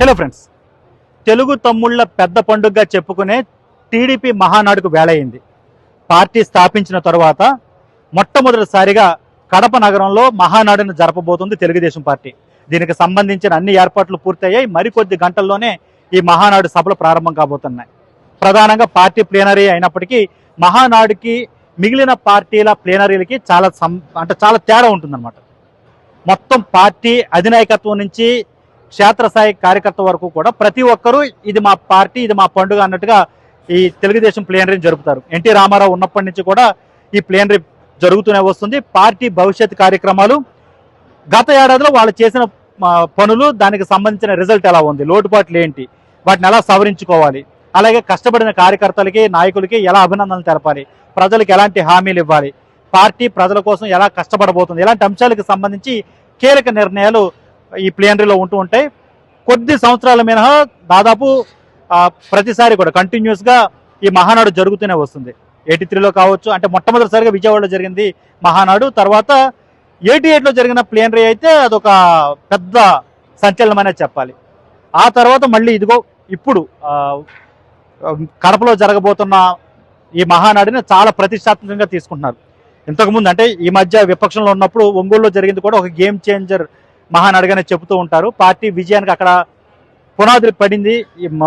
Hello friends Telugu తమ్ముళ్ళ పెద్ద పండుగగా చెప్పుకునే టీడీపీ మహానాడుకు వేళయింది పార్టీ స్థాపించిన తరువాత మొట్టమొదటిసారిగా కడప నగరంలో మహానాడును జరపబోతుంది తెలుగుదేశం పార్టీ. దీనికి సంబంధించిన అన్ని ఏర్పాట్లు పూర్తయ్యాయి. మరికొద్ది గంటల్లోనే ఈ మహానాడు సభలు ప్రారంభం కాబోతున్నాయి. ప్రధానంగా పార్టీ ప్లేనరీ అయినప్పటికీ మహానాడుకి మిగిలిన పార్టీల ప్లేనరీలకి చాలా సం అంటే చాలా తేడా ఉంటుందన్నమాట. మొత్తం పార్టీ అధినాయకత్వం నుంచి క్షేత్రస్థాయి కార్యకర్త వరకు కూడా ప్రతి ఒక్కరూ ఇది మా పార్టీ ఇది మా పండుగ అన్నట్టుగా ఈ తెలుగుదేశం ప్లేనరీ జరుపుతారు. ఎన్టీ రామారావు ఉన్నప్పటి నుంచి కూడా ఈ ప్లేనరీ జరుగుతూనే వస్తుంది. పార్టీ భవిష్యత్ కార్యక్రమాలు గత ఏడాదిలో వాళ్ళు చేసిన పనులు దానికి సంబంధించిన రిజల్ట్ ఎలా ఉంది? లోటుపాట్లు ఏంటి? వాటిని ఎలా సవరించుకోవాలి? అలాగే కష్టపడిన కార్యకర్తలకి నాయకులకి ఎలా అభినందనలు తెలపాలి? ప్రజలకు ఎలాంటి హామీలు ఇవ్వాలి? పార్టీ ప్రజల కోసం ఎలా కష్టపడబోతుంది? ఇలాంటి అంశాలకు సంబంధించి కీలక నిర్ణయాలు ఈ ప్లేనరీలో ఉంటూ ఉంటాయి కొద్ది సంవత్సరాల మినహా దాదాపు ప్రతిసారి కూడా కంటిన్యూస్గా ఈ మహానాడు జరుగుతూనే వస్తుంది. ఎయిటీ త్రీలో కావచ్చు అంటే మొట్టమొదటిసారిగా విజయవాడలో జరిగింది మహానాడు. తర్వాత ఎయిటీ ఎయిట్లో జరిగిన ప్లేనరీ అయితే అదొక పెద్ద సంచలనమనే చెప్పాలి. ఆ తర్వాత మళ్ళీ ఇదిగో ఇప్పుడు కడపలో జరగబోతున్న ఈ మహానాడిని చాలా ప్రతిష్టాత్మకంగా తీసుకుంటున్నారు. ఇంతకుముందు అంటే ఈ మధ్య విపక్షంలో ఉన్నప్పుడు ఒంగోలులో జరిగింది కూడా ఒక గేమ్ చేంజర్ మహానాడుగానే చెబుతూ ఉంటారు. పార్టీ విజయానికి అక్కడ పునాదులు పడింది.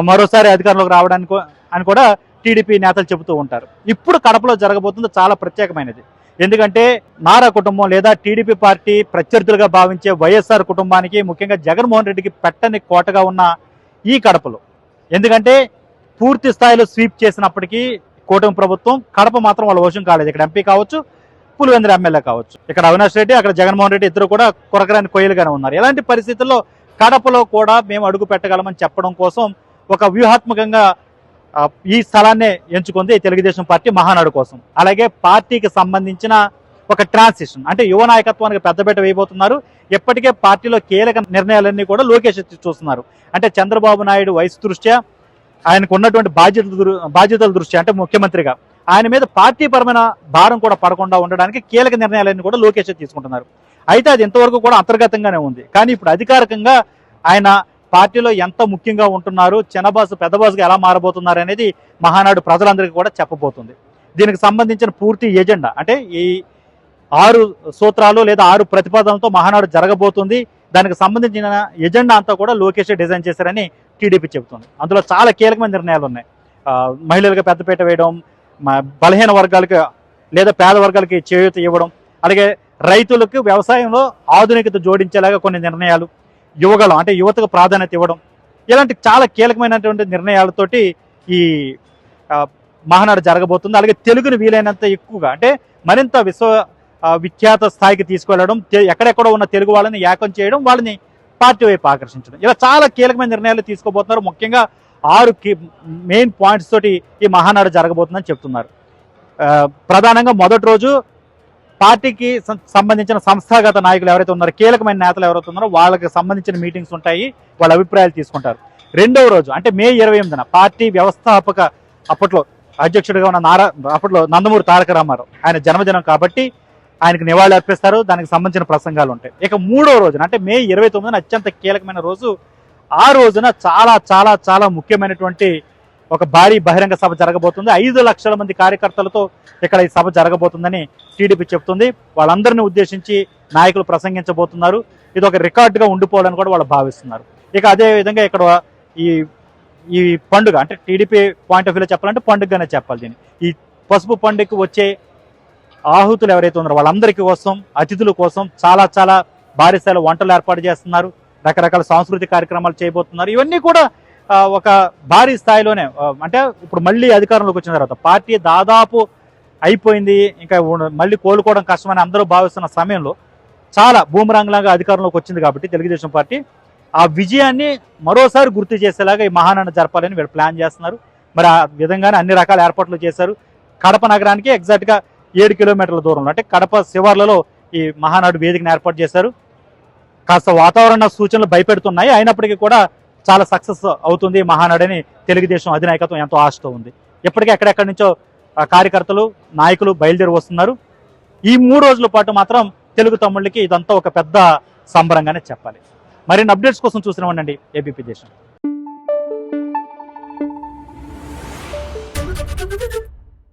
మరోసారి అధికారంలోకి రావడానికి అని కూడా టీడీపీ నేతలు చెబుతూ ఉంటారు. ఇప్పుడు కడపలో జరగబోతుంది చాలా ప్రత్యేకమైనది. ఎందుకంటే నారా కుటుంబం లేదా టీడీపీ పార్టీ ప్రత్యర్థులుగా భావించే వైఎస్ఆర్ కుటుంబానికి ముఖ్యంగా జగన్మోహన్ రెడ్డికి పెట్టని కోటగా ఉన్న ఈ కడపలో. ఎందుకంటే పూర్తి స్థాయిలో స్వీప్ చేసినప్పటికీ కూటమి ప్రభుత్వం కడప మాత్రం వాళ్ళ వశం కాలేదు. ఇక్కడ ఎంపీ కావచ్చు పులివెందుల ఎమ్మెల్యే కావచ్చు. ఇక్కడ అవినాష్ రెడ్డి అక్కడ జగన్మోహన్ రెడ్డి ఇద్దరు కూడా కొరకరాని కొయ్యలుగానే ఉన్నారు. ఇలాంటి పరిస్థితుల్లో కడపలో కూడా మేము అడుగు పెట్టగలమని చెప్పడం కోసం ఒక వ్యూహాత్మకంగా ఈ స్థలాన్నే ఎంచుకుంది తెలుగుదేశం పార్టీ మహానాడు కోసం. అలాగే పార్టీకి సంబంధించిన ఒక ట్రాన్సిషన్ అంటే యువ నాయకత్వానికి పెద్దపీట వేయబోతున్నారు. ఇప్పటికే పార్టీలో కీలక నిర్ణయాలన్నీ కూడా లోకేష్ చూస్తున్నారు. అంటే చంద్రబాబు నాయుడు వయసు దృష్ట్యా ఆయనకు ఉన్నటువంటి బాధ్యతల బాధ్యతల దృష్ట్యా అంటే ముఖ్యమంత్రిగా. ఆయన మీద పార్టీ పరమైన భారం కూడా పడకుండా ఉండడానికి కీలక నిర్ణయాలన్నీ కూడా లోకేష్ తీసుకుంటున్నారు. అయితే అది ఇంతవరకు కూడా అంతర్గతంగానే ఉంది. కానీ ఇప్పుడు అధికారికంగా ఆయన పార్టీలో ఎంత ముఖ్యంగా ఉంటున్నారు చిన్నబాసు పెద్దబాసుగా ఎలా మారబోతున్నారు అనేది మహానాడు ప్రజలందరికీ కూడా చెప్పబోతుంది. దీనికి సంబంధించిన పూర్తి ఎజెండా అంటే ఈ ఆరు సూత్రాలు లేదా ఆరు ప్రతిపాదనలతో మహానాడు జరగబోతుంది. దానికి సంబంధించిన ఎజెండా అంతా కూడా లోకేష్ డిజైన్ చేశారని టీడీపీ చెబుతుంది. అందులో చాలా కీలకమైన నిర్ణయాలు ఉన్నాయి. మహిళలకు పెద్దపీట వేయడం బలహీన వర్గాలకు లేదా పేద వర్గాలకి చేయూత ఇవ్వడం అలాగే రైతులకు వ్యవసాయంలో ఆధునికత జోడించేలాగా కొన్ని నిర్ణయాలు యువగలం అంటే యువతకు ప్రాధాన్యత ఇవ్వడం ఇలాంటి చాలా కీలకమైనటువంటి నిర్ణయాలతోటి ఈ మహానాడు జరగబోతుంది. అలాగే తెలుగుని వీలైనంత ఎక్కువగా అంటే మరింత విశ్వ విఖ్యాత స్థాయికి తీసుకెళ్ళడం ఎక్కడెక్కడ ఉన్న తెలుగు వాళ్ళని ఏకం చేయడం వాళ్ళని పార్టీ వైపు ఆకర్షించడం. ఇలా చాలా కీలకమైన నిర్ణయాలు తీసుకోబోతున్నారు. ముఖ్యంగా ఆరు మెయిన్ పాయింట్స్ తోటి ఈ మహానాడు జరగబోతుందని చెప్తున్నారు. ప్రధానంగా మొదటి రోజు పార్టీకి సంబంధించిన సంస్థాగత నాయకులు ఎవరైతే ఉన్నారో కీలకమైన నేతలు ఎవరైతే ఉన్నారో వాళ్ళకి సంబంధించిన మీటింగ్స్ ఉంటాయి వాళ్ళ అభిప్రాయాలు తీసుకుంటారు. రెండవ రోజు అంటే మే ఇరవై ఎనిమిదిన పార్టీ వ్యవస్థాపక అప్పట్లో అధ్యక్షుడిగా ఉన్న నారా అప్పట్లో నందమూరి తారక రామారావు ఆయన జన్మదినం కాబట్టి ఆయనకు నివాళులు అర్పిస్తారు దానికి సంబంధించిన ప్రసంగాలు ఉంటాయి. ఇక మూడో రోజున అంటే మే ఇరవై తొమ్మిదిన అత్యంత కీలకమైన రోజు ఆ రోజున చాలా చాలా చాలా ముఖ్యమైనటువంటి ఒక భారీ బహిరంగ సభ జరగబోతుంది. ఐదు లక్షల మంది కార్యకర్తలతో ఇక్కడ ఈ సభ జరగబోతుందని టీడీపీ చెప్తుంది. వాళ్ళందరినీ ఉద్దేశించి నాయకులు ప్రసంగించబోతున్నారు. ఇది ఒక రికార్డుగా ఉండిపోవాలని కూడా వాళ్ళు భావిస్తున్నారు. ఇక అదే విధంగా ఇక్కడ ఈ ఈ పండుగ అంటే టీడీపీ పాయింట్ ఆఫ్ వ్యూలో చెప్పాలంటే పండుగగానే చెప్పాలి దీన్ని. ఈ పసుపు పండుగకు వచ్చే ఆహుతులు ఎవరైతే ఉన్నారో వాళ్ళందరికీ కోసం అతిథుల కోసం చాలా చాలా భారీ స్థాయిలో వంటలు ఏర్పాటు చేస్తున్నారు. రకరకాల సాంస్కృతిక కార్యక్రమాలు చేయబోతున్నారు. ఇవన్నీ కూడా ఒక భారీ స్థాయిలోనే అంటే ఇప్పుడు మళ్ళీ అధికారంలోకి వచ్చిన తర్వాత పార్టీ దాదాపు అయిపోయింది. ఇంకా మళ్ళీ కోలుకోవడం కష్టమని అందరూ భావిస్తున్న సమయంలో చాలా భూమరాంగ్లాగా అధికారంలోకి వచ్చింది కాబట్టి తెలుగుదేశం పార్టీ ఆ విజయాన్ని మరోసారి గుర్తు చేసేలాగా ఈ మహానాన్న జరపాలని వీళ్ళు ప్లాన్ చేస్తున్నారు. మరి ఆ విధంగానే అన్ని రకాల ఏర్పాట్లు చేశారు. కడప నగరానికి ఎగ్జాక్ట్గా ఏడు కిలోమీటర్ల దూరంలో అంటే కడప శివార్లలో ఈ మహానాడు వేదికను ఏర్పాటు చేశారు. కాస్త వాతావరణ సూచనలు భయపెడుతున్నాయి. అయినప్పటికీ కూడా చాలా సక్సెస్ అవుతుంది మహానాడని తెలుగుదేశం అధినాయకత్వం ఎంతో ఆశతో ఉంది. ఇప్పటికే ఎక్కడెక్కడి నుంచో కార్యకర్తలు నాయకులు బయలుదేరి వస్తున్నారు. ఈ మూడు రోజుల పాటు మాత్రం తెలుగు తమ్ముళ్ళకి ఇదంతా ఒక పెద్ద సంబరంగానే చెప్పాలి. మరిన్ని అప్డేట్స్ కోసం చూసినామండి ఏబీపీ దేశం.